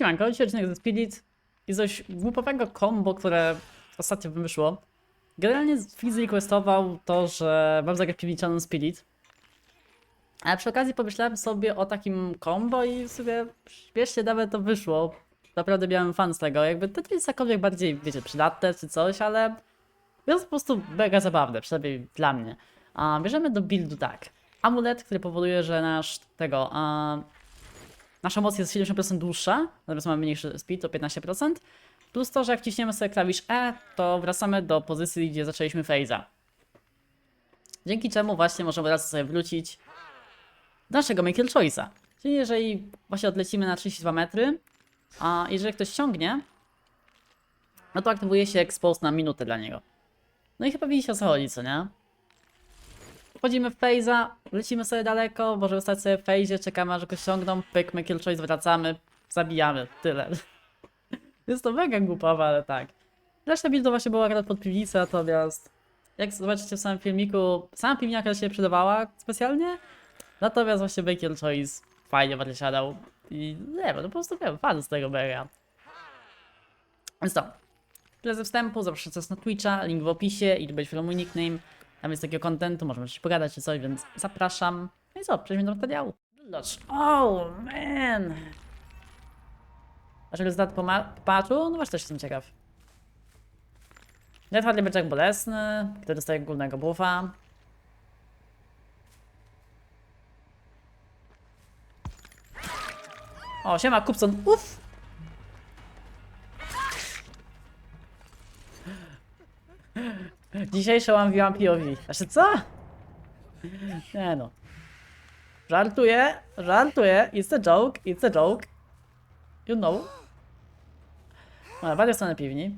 Siemanko, dzisiaj odcinek ze Spirit i coś głupowego combo, które ostatnio wyszło. Generalnie Fizz requestował to, że mam zagrać piwniczaną Spirit. Ale przy okazji pomyślałem sobie o takim combo i sobie śmiesznie nawet to wyszło. Naprawdę miałem fan z tego, jakby to jest jakkolwiek bardziej, wiecie, przydatne czy coś, ale jest po prostu mega zabawne, przynajmniej dla mnie. A bierzemy do buildu tak. Amulet, który powoduje, że nasz tego, a, nasza moc jest 70% dłuższa, natomiast mamy mniejszy speed, to 15%. Plus to, że jak wciśniemy sobie klawisz E, to wracamy do pozycji, gdzie zaczęliśmy phase'a. Dzięki czemu właśnie możemy raz sobie wrócić do naszego Make Your Choice'a. Czyli jeżeli właśnie odlecimy na 32 metry, a jeżeli ktoś ściągnie, no to aktywuje się expose na minutę dla niego. No i chyba widzicie o co chodzi, co nie? Wchodzimy w phase'a, lecimy sobie daleko, możemy stać sobie w phase'ie, czekamy aż go ściągną, pyk, make your choice, wracamy, zabijamy, tyle. Jest to mega głupowe, ale tak. Reszta buildu właśnie była akurat pod piwnicę, natomiast jak zobaczycie w samym filmiku, sama piwniaka się przydawała specjalnie, natomiast właśnie make your choice fajnie bardzo siadał i nie wiem, no po prostu miałem fan z tego mega. Więc to, Tyle ze wstępu, zapraszam nas na Twitcha, link w opisie i tu będzie mój nickname. Tam jest takiego kontentu, możemy coś pogadać czy coś, więc zapraszam. No i co, przejdźmy do materiału. Oh man! Dlaczego zdat po, ma- po patchu? No właśnie też jestem ciekaw. Death Harley Byczek bolesny, który dostaje głównego buffa. O, siema Kupson, uff! Dzisiejsze mam wiłam POV. Znaczy co? Nie no. Żartuję, żartuję. It's a joke, it's a joke. You know. Ale bardzo stronę piwni.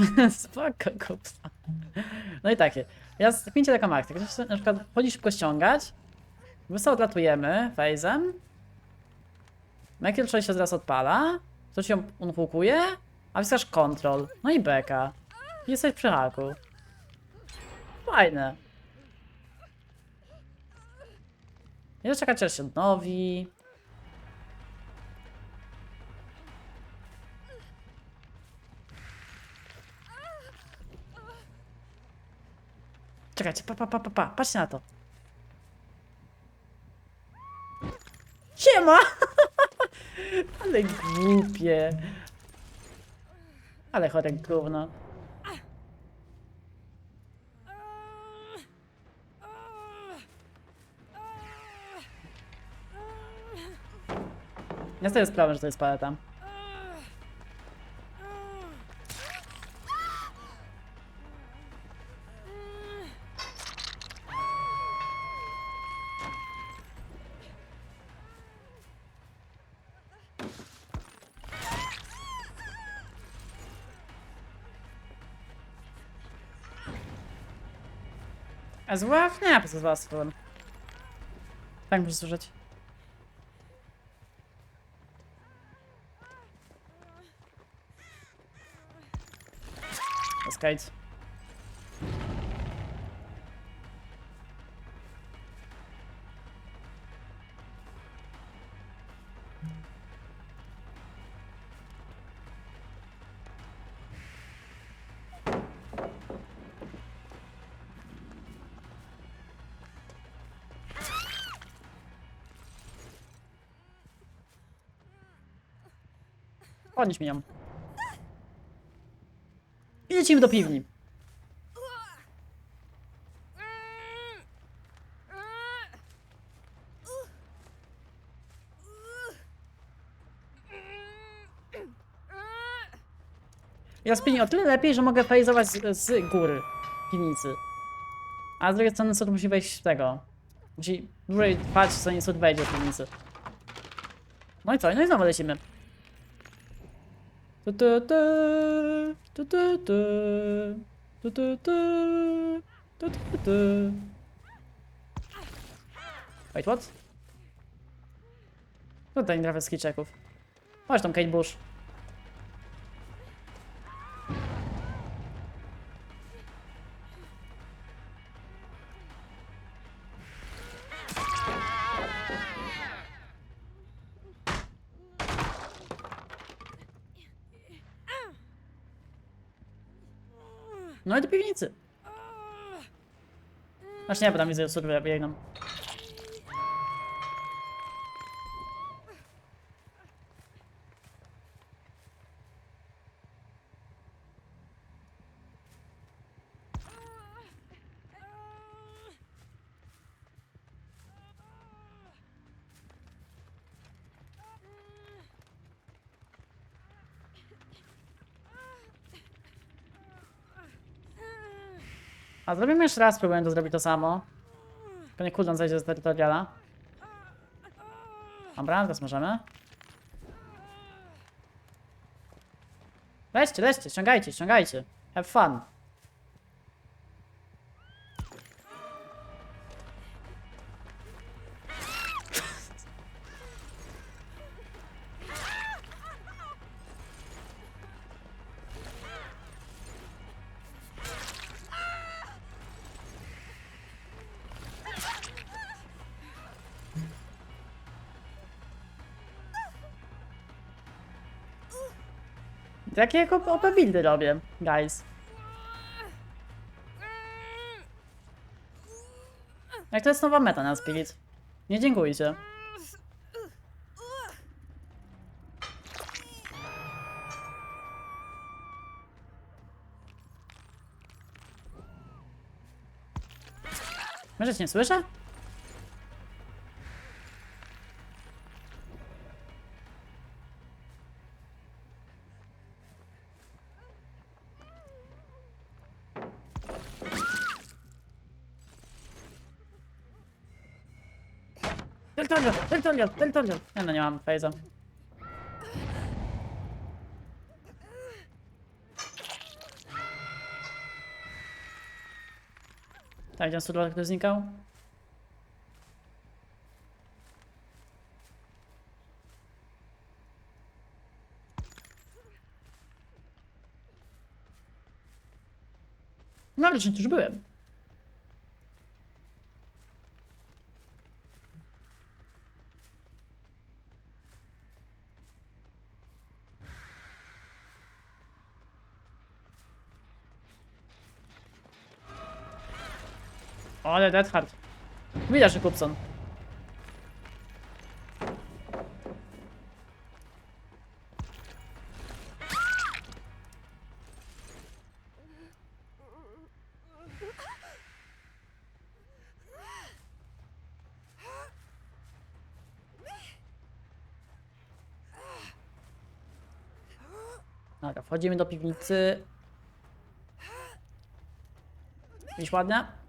Spoko, kupsa. No i takie. Ja spięcie taką akcję. Na przykład chodzi szybko ściągać. Sobie odlatujemy fejzem. Michael 6 się zaraz odpala. Ktoś ją unhookuje. A wystarczy kontrol. No i beka. Jesteś przy haku. Fajne. Nie czekać aż się odnowi. Czekajcie, pa, pa, pa, pa, pa. Patrzcie na to. Siema! Ale głupie. Ale chore gówno. Ja sobie sprawę, że to jest paleta. A zła nie, po prostu zła strona. Tak możesz zużyć. Let's go. Podnieś mi ją. I lecimy do piwni. Ja spienię o tyle lepiej, że mogę fejzować z, z góry piwnicy. A z drugiej strony sąd musi wejść z tego. Musi dłużej trwać, zanim sąd wejdzie do piwnicy. No i co? No i znowu lecimy. Wait, what? Tutaj nie trafia skiczeków. Chodź tam, Kate Bush. No i do piwnicy. Znaczy nie, bo tam widzę osoby biegną. A zrobimy jeszcze raz, spróbuję to zrobić to samo. Tylko nie cooldown zejdzie z terytoriala. Dobra, teraz możemy. Lećcie, lećcie, ściągajcie, ściągajcie. Have fun. Jakie OP buildy robię, guys? Jak to jest nowa meta na Spirit? Nie dziękujcie. Może cię nie słyszę? Territorial, territorial, territorial. Nie no, nie mam phase'a. Tak, który znikał? No ale już byłem. Ale Dead Hard. Widać, że Kupson. Dobra, wchodzimy do piwnicy. Jakieś ładne?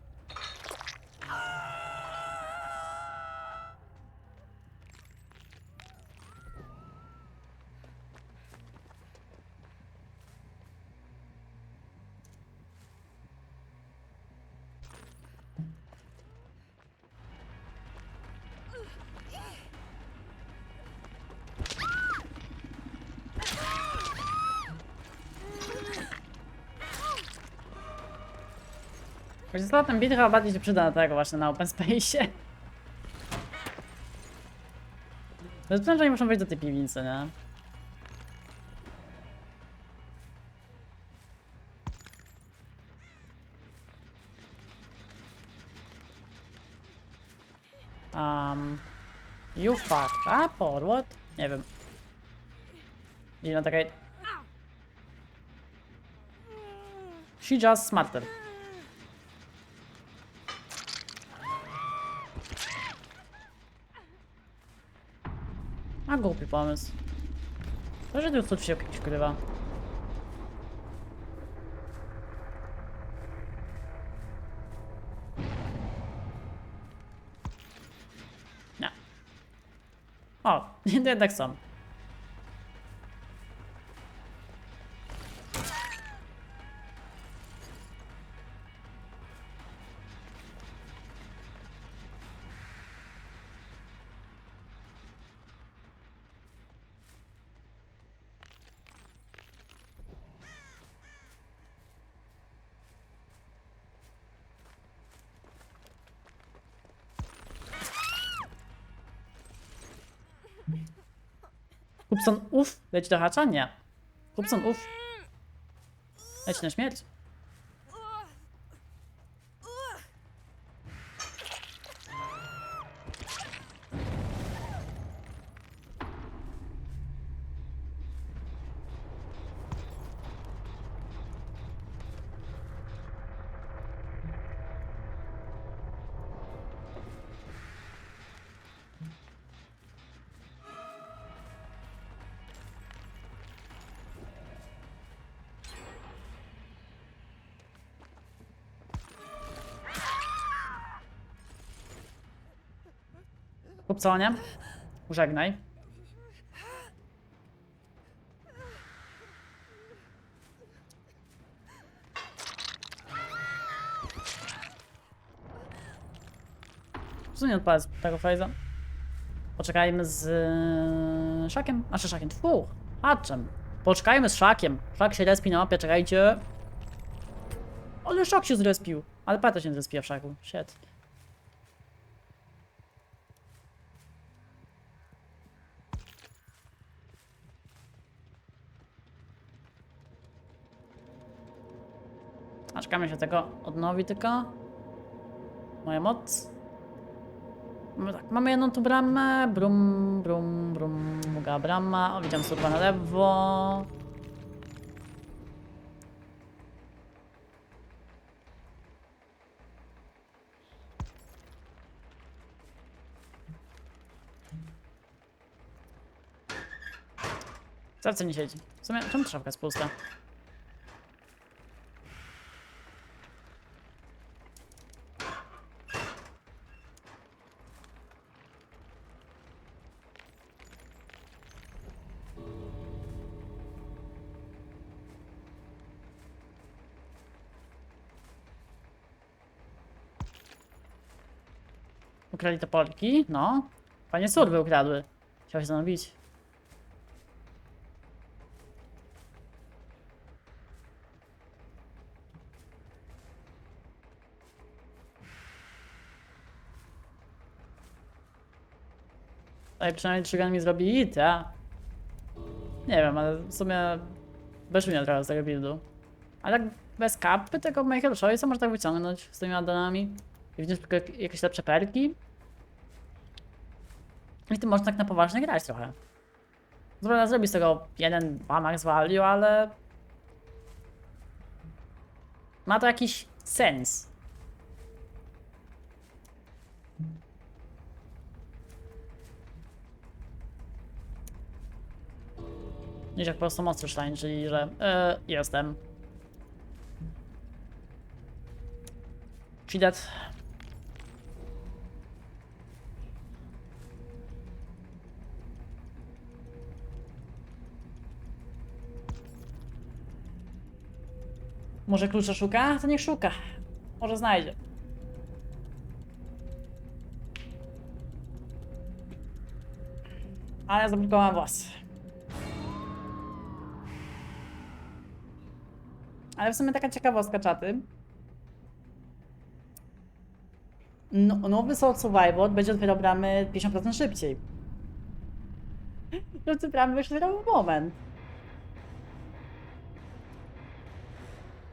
Choć za ten bit chyba bardziej się przyda na tego właśnie na open space. Bez że nie muszą wejść do tej piwnicy, nie? Um, you fucked up or what? Nie wiem. Idzie na takiej... She just smarter. A głupi pomysł. To, że tu się ukrywa. Nie. O, jednak są. Kupson uf, leci do hacza? Nie. Kupson uf. Leci na śmierć. Kupconie. Żegnaj. W sumie odpalę z tego faza. Poczekajmy z yy, szakiem. Znaczy szakiem. Tfu, haczem. Poczekajmy z szakiem. Szak się respi na mapie, czekajcie. Ale szak się zrespił. Ale peta się nie zrespiła w szaku. Shit. A czekamy się tego odnowi tylko. Moja moc. No tak, mamy jedną tu bramę. Brum, brum, brum. Druga brama. O, widziałem surwa na lewo. Serce nie siedzi. W sumie, czemu szafka jest pusta? Ukradli te Polki? No. Panie surwy ukradły. Chciał się zanowić. Ej, przynajmniej trzygan mi zrobi hit, ja. Nie wiem, ale w sumie bezumie trochę z tego buildu. Ale tak bez kapy tego Michael Choice'a można tak wyciągnąć z tymi addonami. I wziąć jakieś lepsze perki. I tym można tak na poważnie grać trochę. Zrobię zrobi z tego jeden, max value, ale... Ma to jakiś sens. Niż jak po prostu monster shine, czyli że e, jestem. She Może klucza szuka? To niech szuka. Może znajdzie. Ale zablokowałem włas. Ale w sumie taka ciekawostka czaty. No, nowy Soul Survivor będzie otwierał bramy 50% szybciej. No te bramy wyszły w moment.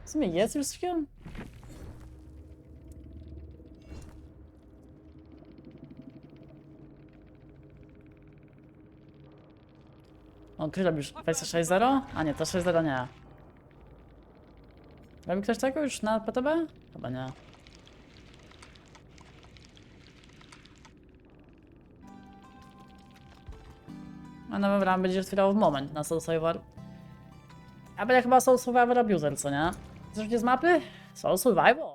W sumie jest już skill? On ktoś robi już wersję 6.0? A nie, to 6.0 nie. Robi ktoś tego już na PTB? Chyba nie. A nowy bram będzie otwierał w moment na Soul Survivor. A będzie chyba Soul Survivor Abuser, co nie? Zresztą z mapy? Soul Survivor.